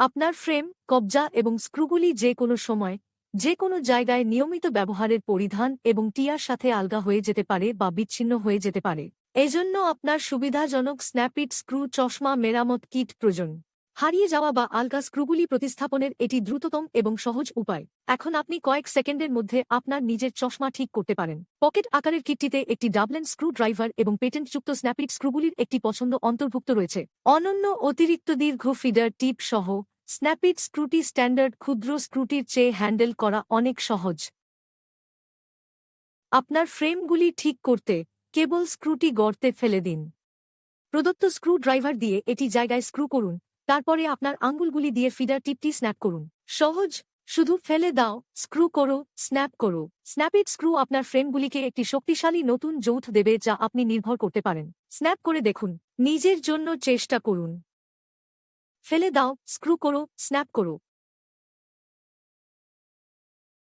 আপনার ফ্রেম, কবজা এবং স্ক্রুগুলি যে কোনো সময় যে কোনো জায়গায় নিয়মিত ব্যবহারের পরিধান এবং টিয়ার সাথে আলগা হয়ে যেতে পারে বা বিচ্ছিন্ন হয়ে যেতে পারে। এজন্য আপনার সুবিধাজনক স্ন্যাপিড স্ক্রু, চশমা, মেরামত কিট প্রয়োজন। হারিয়ে যাওয়া বা আলগা স্ক্রুগুলি প্রতিস্থাপনের এটি দ্রুততম এবং সহজ উপায়। এখন আপনি কয়েক সেকেন্ডের মধ্যে আপনার নিজের চশমা ঠিক করতে পারেন। পকেট আকারের কিটটিতে একটি ডাবলেন স্ক্রু ড্রাইভার এবং পেটেন্টযুক্ত স্ন্যাপিড স্ক্রুগুলির একটি পছন্দ অন্তর্ভুক্ত রয়েছে। অনন্য অতিরিক্ত দীর্ঘ ফিডার টিপ সহ স্ন্যাপিড স্ক্রুটি স্ট্যান্ডার্ড ক্ষুদ্র স্ক্রুটির চেয়ে হ্যান্ডেল করা অনেক সহজ। আপনার ফ্রেমগুলি ঠিক করতে কেবল স্ক্রুটি গর্তে ফেলে দিন। প্রদত্ত স্ক্রু ড্রাইভার দিয়ে এটি জায়গায় স্ক্রু করুন, তারপরে আপনার আঙ্গুলগুলি দিয়ে ফিডার টিপটি স্ন্যাপ করুন। সহজ, শুধু ফেলে দাও, স্ক্রু করো, স্ন্যাপ করো। স্ন্যাপিড স্ক্রু আপনার ফ্রেমগুলিকে একটি শক্তিশালী নতুন যৌথ দেবে যা আপনি নির্ভর করতে পারেন। স্ন্যাপ করে দেখুন, নিজের জন্য চেষ্টা করুন। ফেলে দাও স্ক্রু করো স্ন্যাপ করো